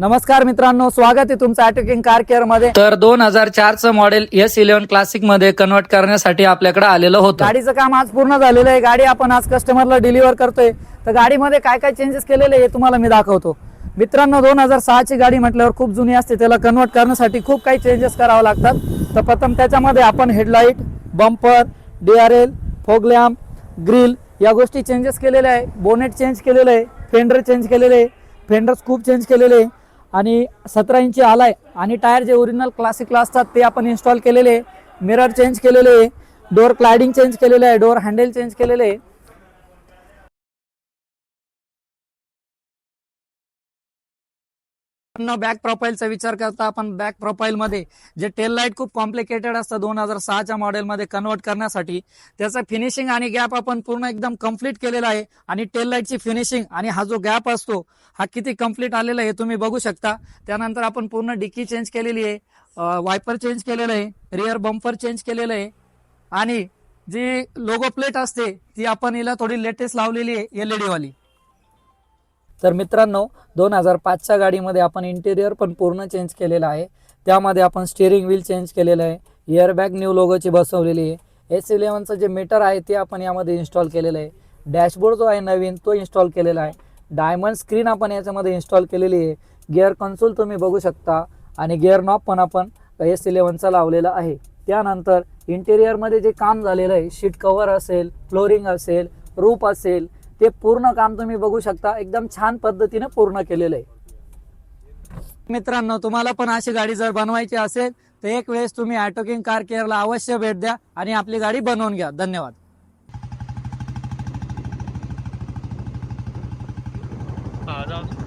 नमस्कार मित्रांनो स्वागत आहे तुमचं ॲटोकिंग कार केअरमध्ये. तर दोन हजार चारचं मॉडेल एस इलेव्हन क्लासिकमध्ये कन्वर्ट करण्यासाठी आपल्याकडे आलेलं होतं. गाडीचं काम आज पूर्ण झालेलं आहे. गाडी आपण आज कस्टमरला डिलिव्हर करतोय. तर गाडीमध्ये काय काय चेंजेस केलेले हे तुम्हाला मी दाखवतो. मित्रांनो दोन हजार सहाची गाडी म्हटल्यावर खूप जुनी असते. त्याला कन्वर्ट करण्यासाठी खूप काही चेंजेस करावं लागतात. तर प्रथम त्याच्यामध्ये आपण headlight bumper D R L fog lamp grille या गोष्टी चेंजेस केलेल्या आहे. बोनेट चेंज केलेलं आहे. फेंडर चेंज केलेले आहे. फेंडर्स खूप चेंज केलेले आहे. आणि सतरा इंची आलाय. आणि टायर जे ओरिजिनल क्लासिकला असतात ते आपण इन्स्टॉल केलेले आहे. मिरर चेंज केलेले आहे. डोअर क्लायडिंग चेंज केलेलं आहे. डोअर हँडल चेंज केलेले आहे. बॅक प्रोफाईलचा विचार करता आपण बॅक प्रोफाईल मध्ये जे टेल लाइट खूप कॉम्प्लिकेटेड असतं दोन हजार सहाच्या मॉडेलमध्ये कन्वर्ट करण्यासाठी त्याचं फिनिशिंग आणि गॅप आपण पूर्ण एकदम कंप्लीट केलेला आहे. आणि टेल लाईटची फिनिशिंग आणि हा जो गॅप असतो हा किती कंप्लीट आलेला आहे तुम्ही बघू शकता. त्यानंतर आपण पूर्ण डिक्की चेंज केलेली आहे. वायपर चेंज केलेलं आहे. रिअर बम्पर चेंज केलेलं आहे. आणि जी लोगो प्लेट असते ती आपण हिला थोडी लेटेस्ट लावलेली आहे एलईडी वाली. तर मित्रांनो दोन हजार पाचच्या गाडीमध्ये आपण इंटेरियर पण पूर्ण चेंज केलेलं आहे. त्यामध्ये आपण स्टिअरिंग व्हील चेंज केलेलं आहे. एअरबॅग न्यू लोगोची बसवलेली आहे. एस इलेव्हनचं जे मीटर आहे ते आपण यामध्ये इन्स्टॉल केलेलं आहे. डॅशबोर्ड जो आहे नवीन तो इन्स्टॉल केलेला आहे. डायमंड स्क्रीन आपण याच्यामध्ये इन्स्टॉल केलेली आहे. गिअर कन्सोल तुम्ही बघू शकता. आणि गिअर नॉप पण आपण एस इलेव्हनचा लावलेला आहे. त्यानंतर इंटेरियरमध्ये जे काम झालेलं आहे शीट कवर असेल फ्लोरिंग असेल रूप असेल ते पूर्ण काम तुम्ही बघू शकता. एकदम छान पद्धतीने पूर्ण केलेलं आहे. मित्रांनो तुम्हाला पण अशी गाडी जर बनवायची असेल तर एक वेळेस तुम्ही ॲटोकिंग कार केअरला अवश्य भेट द्या आणि आपली गाडी बनवून घ्या. धन्यवाद. हा जाऊ